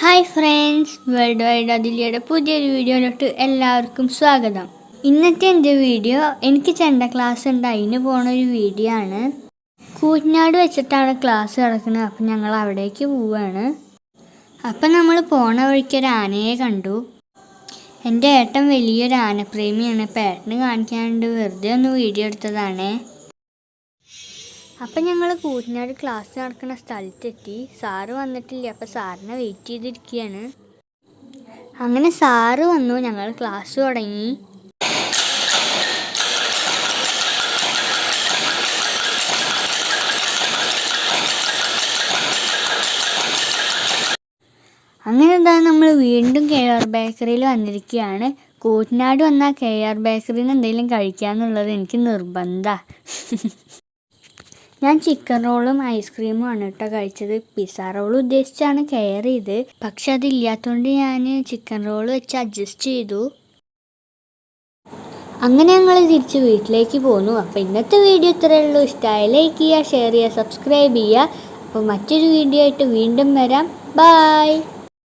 Hi friends world wide അതിലിയുടെ പുതിയൊരു വീഡിയോയിലോട്ട് എല്ലാവർക്കും സ്വാഗതം. ഇന്നത്തെ എന്റെ വീഡിയോ എനിക്ക് ചെണ്ട ക്ലാസ് ഉണ്ട്. അതിന് പോണ ഒരു വീഡിയോ ആണ്. കൂറ്റനാട് വെച്ചിട്ടാണ് ക്ലാസ് നടക്കുന്നത്. അപ്പം ഞങ്ങൾ അവിടേക്ക് പോവുകയാണ് അപ്പം നമ്മൾ പോണ വഴിക്ക് ഒരു ആനയെ കണ്ടു. എന്റെ ഏട്ടൻ വലിയൊരു ആനപ്രേമിയാണ്. അപ്പം ഏട്ടന് കാണിക്കാണ്ട് വെറുതെ ഒന്ന് വീഡിയോ എടുത്തതാണേ. അപ്പം ഞങ്ങൾ കൂറ്റനാട് ക്ലാസ് നടക്കുന്ന സ്ഥലത്തെത്തി. സാറ് വന്നിട്ടില്ല. അപ്പം സാറിനെ വെയിറ്റ് ചെയ്തിരിക്കുകയാണ് അങ്ങനെ സാറ് വന്നു. ഞങ്ങൾ ക്ലാസ് തുടങ്ങി. അങ്ങനെ എന്താ നമ്മൾ വീണ്ടും കെ ആർ ബേക്കറിയിൽ വന്നിരിക്കുകയാണ് കൂറ്റനാട് വന്നാൽ കെ ആർ ബേക്കറിയിൽ നിന്ന് എന്തെങ്കിലും കഴിക്കാന്നുള്ളത് എനിക്ക് നിർബന്ധമാണ് ഞാൻ ചിക്കൻ റോളും ഐസ്ക്രീമും ആണ് കേട്ടോ കഴിച്ചത്. പിസ്സ റോൾ ഉദ്ദേശിച്ചാണ് കെയർ ചെയ്ത് പക്ഷെ അതില്ലാത്തതുകൊണ്ട് ഞാൻ ചിക്കൻ റോൾ വെച്ച് അഡ്ജസ്റ്റ് ചെയ്തു. അങ്ങനെ ഞങ്ങൾ തിരിച്ച് വീട്ടിലേക്ക് പോന്നു. അപ്പോൾ ഇന്നത്തെ വീഡിയോ ഇത്രയേ ഉള്ളൂ. ഇഷ്ടമായ ലൈക്ക് ചെയ്യുക ഷെയർ ചെയ്യുക സബ്സ്ക്രൈബ് ചെയ്യുക. അപ്പോൾ മറ്റൊരു വീഡിയോ ആയിട്ട് വീണ്ടും വരാം. ബായ്